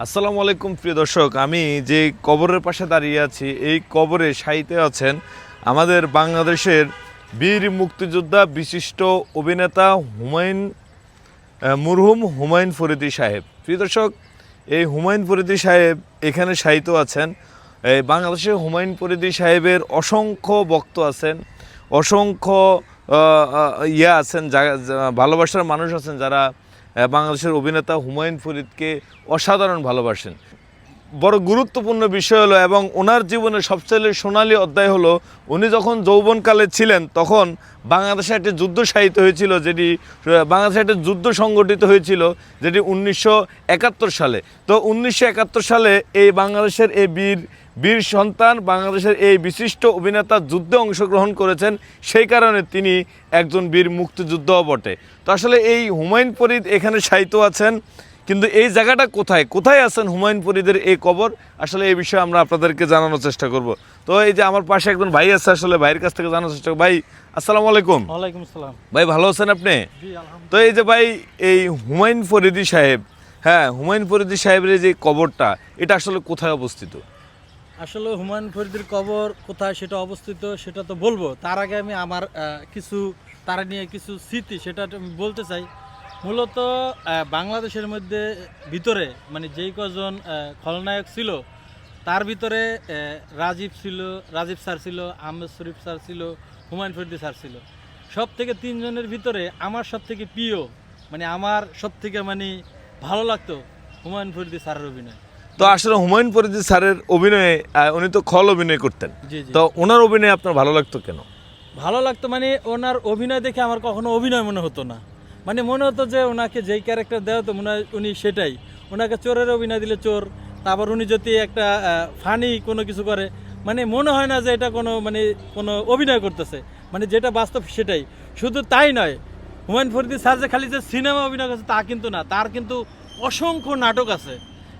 আসসালামু আলাইকুম, প্রিয় দর্শক। আমি যে কবরের পাশে দাঁড়িয়ে আছি, এই কবরে সাহিত্যে আছেন আমাদের বাংলাদেশের বীর মুক্তিযোদ্ধা বিশিষ্ট অভিনেতা হুমায়ুন মুরহুম হুমায়ুন ফরিদি সাহেব। প্রিয় দর্শক, এই হুমায়ুন ফরিদি সাহেব এখানে সাহিত্য আছেন। এই বাংলাদেশে হুমায়ুন ফরিদি সাহেবের অসংখ্য ভক্ত আছেন, অসংখ্য ইয়ে আছেন যা- ভালোবাসার মানুষ আছেন, যারা বাংলাদেশের অভিনেতা হুমায়ুন ফরিদকে অসাধারণ ভালোবাসেন। বড় গুরুত্বপূর্ণ বিষয় হলো এবং ওনার জীবনের সবচেয়ে সোনালী অধ্যায় হলো, উনি যখন যৌবনকালে ছিলেন, তখন বাংলাদেশে একটি যুদ্ধ সাহিত্য হয়েছিল যেটি বাংলাদেশে একটি যুদ্ধ সংগঠিত হয়েছিল যেটি উনিশশো একাত্তর সালে। তো উনিশশো একাত্তর সালে এই বাংলাদেশের এই বীর বীর সন্তান বাংলাদেশের এই বিশিষ্ট অভিনেতা যুদ্ধে অংশগ্রহণ করেছেন সেই কারণে তিনি একজন বীর মুক্তিযুদ্ধও বটে। তো আসলে এই হুমায়ুন ফরিদ এখানে সাহিত্য আছেন কিন্তু এই জায়গাটা কোথায়? কোথায় আছেন হুমায়ুন ফরিদের এই কবর? আসলে এই বিষয়ে আমরা আপনাদেরকে জানানোর চেষ্টা করব। তো এই যে আমার পাশে একজন ভাই আছে আসলে ভাইয়ের কাছ থেকে জানার চেষ্টা করব। ভাই আসসালামু আলাইকুম। ওয়ালাইকুম আসসালাম। ভাই ভালো আছেন আপনি? তো এই যে ভাই এই হুমায়ুন ফরিদি সাহেব হ্যাঁ হুমায়ুন ফরিদি সাহেবের যে কবরটা এটা আসলে কোথায় অবস্থিত? আসলে হুমায়ুন ফরিদের কবর কোথায় সেটা অবস্থিত সেটা তো বলব। তার আগে আমি আমার কিছু, তারা নিয়ে কিছু স্মৃতি সেটা আমি বলতে চাই। মূলত বাংলাদেশের মধ্যে ভিতরে মানে যেই কজন খলনায়ক ছিল, তার ভিতরে রাজীব ছিল, রাজীব স্যার ছিল, আহমেদ শরীফ স্যার ছিল, হুমায়ুন ফরিদি স্যার ছিল। সব থেকে তিনজনের ভিতরে আমার সব থেকে প্রিয় মানে আমার সব থেকে মানে ভালো লাগতো হুমায়ুন ফরিদি স্যারের অভিনয়। তো আসলে হুমায়ুন ফরিদি স্যারের অভিনয়ে উনি তো খল অভিনয় করতেন। তো ওনার অভিনয় আপনার ভালো লাগতো কেন? ভালো লাগতো মানে ওনার অভিনয় দেখে আমার কখনো অভিনয় মনে হতো না। মানে মনে হতো যে ওনাকে যেই ক্যারেক্টার দেওয়া হতো মনে হয় উনি সেটাই। ওনাকে চোরের অভিনয় দিলে চোর তারপর উনি যদি একটা ফানি কোনো কিছু করে মানে মনে হয় না যে এটা কোনো মানে কোনো অভিনয় করতেছে। মানে যেটা বাস্তব সেটাই। শুধু তাই নয় হুমায়ুন ফরিদি স্যার যে খালি যে সিনেমা অভিনয় করছে তা কিন্তু না তার কিন্তু অসংখ্য নাটক আছে।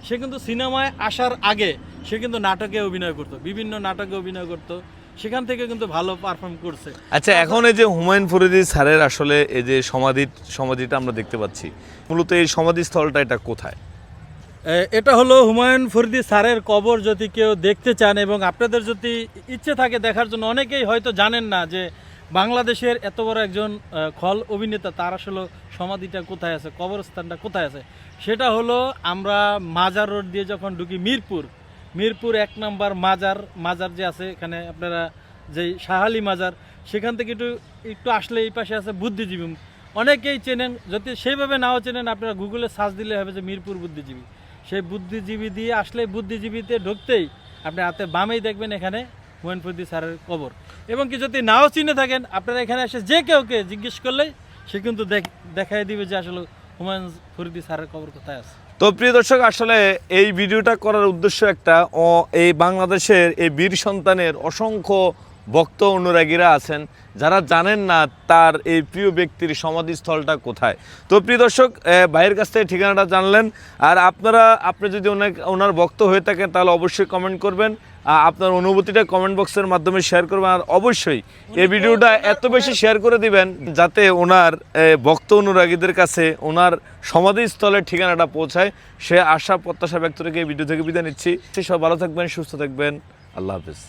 সে কিন্তু সিনেমায় আসার আগে সে কিন্তু নাটকে অভিনয় করতো বিভিন্ন নাটকে অভিনয় করতো সেখান থেকে কিন্তু ভালো পারফর্ম করছে। আচ্ছা এখন এই যে হুমায়ুন ফরিদি স্যারের আসলে এই যে সমাধি সমাধিটা আমরা দেখতে পাচ্ছি মূলত এই সমাধিস্থলটা এটা কোথায়? এটা হলো হুমায়ুন ফরিদি স্যারের কবর যদি কেউ দেখতে চান এবং আপনাদের যদি ইচ্ছে থাকে দেখার জন্য অনেকেই হয়তো জানেন না যে বাংলাদেশের এত বড় একজন খল অভিনেতা তার আসলে সমাধিটা কোথায় আছে, কবরস্থানটা কোথায় আছে? সেটা হলো আমরা মাজার রোড দিয়ে যখন ঢুকি মিরপুর মিরপুর এক নাম্বার মাজার মাজার যে আছে এখানে আপনারা যে শাহালি মাজার, সেখান থেকে একটু একটু আসলে এই পাশে আছে বুদ্ধিজীবী। অনেকেই চেনেন, যদি সেইভাবে নাও চেনেন, আপনারা গুগলে সার্চ দিলে হবে যে মিরপুর বুদ্ধিজীবী। সেই বুদ্ধিজীবী দিয়ে আসলে বুদ্ধিজীবীতে ঢুকতেই আপনি হাতে বামেই দেখবেন এখানে হুমায়ুন ফরিদি স্যারের কবর। এবং কি যদি নাও চিনে থাকেন, আপনারা এখানে এসে যে কেউকে জিজ্ঞেস করলেই সে কিন্তু দেখ- দেখাই দিবে যে আসলে হুমায়ুন ফরিদি স্যারের কবর কোথায় আছে। তো প্রিয় দর্শক, আসলে এই ভিডিওটা করার উদ্দেশ্য একটা, ও, এই বাংলাদেশের এই বীর সন্তানের অসংখ্য ভক্ত অনুরাগীরা আছেন, যারা জানেন না তার এই প্রিয় ব্যক্তির সমাধিস্থলটা কোথায়। তো প্রিয় দর্শক ভাইয়ের কাছ থেকে ঠিকানাটা জানলেন, আর আপনারা, আপনি যদি অনেক ওনার ভক্ত হয়ে থাকেন, তাহলে অবশ্যই কমেন্ট করবেন। আপনার অনুভূতিটা কমেন্ট বক্সের মাধ্যমে শেয়ার করবেন আর অবশ্যই এই ভিডিওটা এত বেশি শেয়ার করে দিবেন যাতে ওনার ভক্ত অনুরাগীদের কাছে ওনার সমাধিস্থলের ঠিকানাটা পৌঁছায়। সে আশা প্রত্যাশা ব্যক্ত রেখে এই ভিডিও থেকে বিদায় নিচ্ছি। সে সব ভালো থাকবেন সুস্থ থাকবেন। আল্লাহ হাফিজ।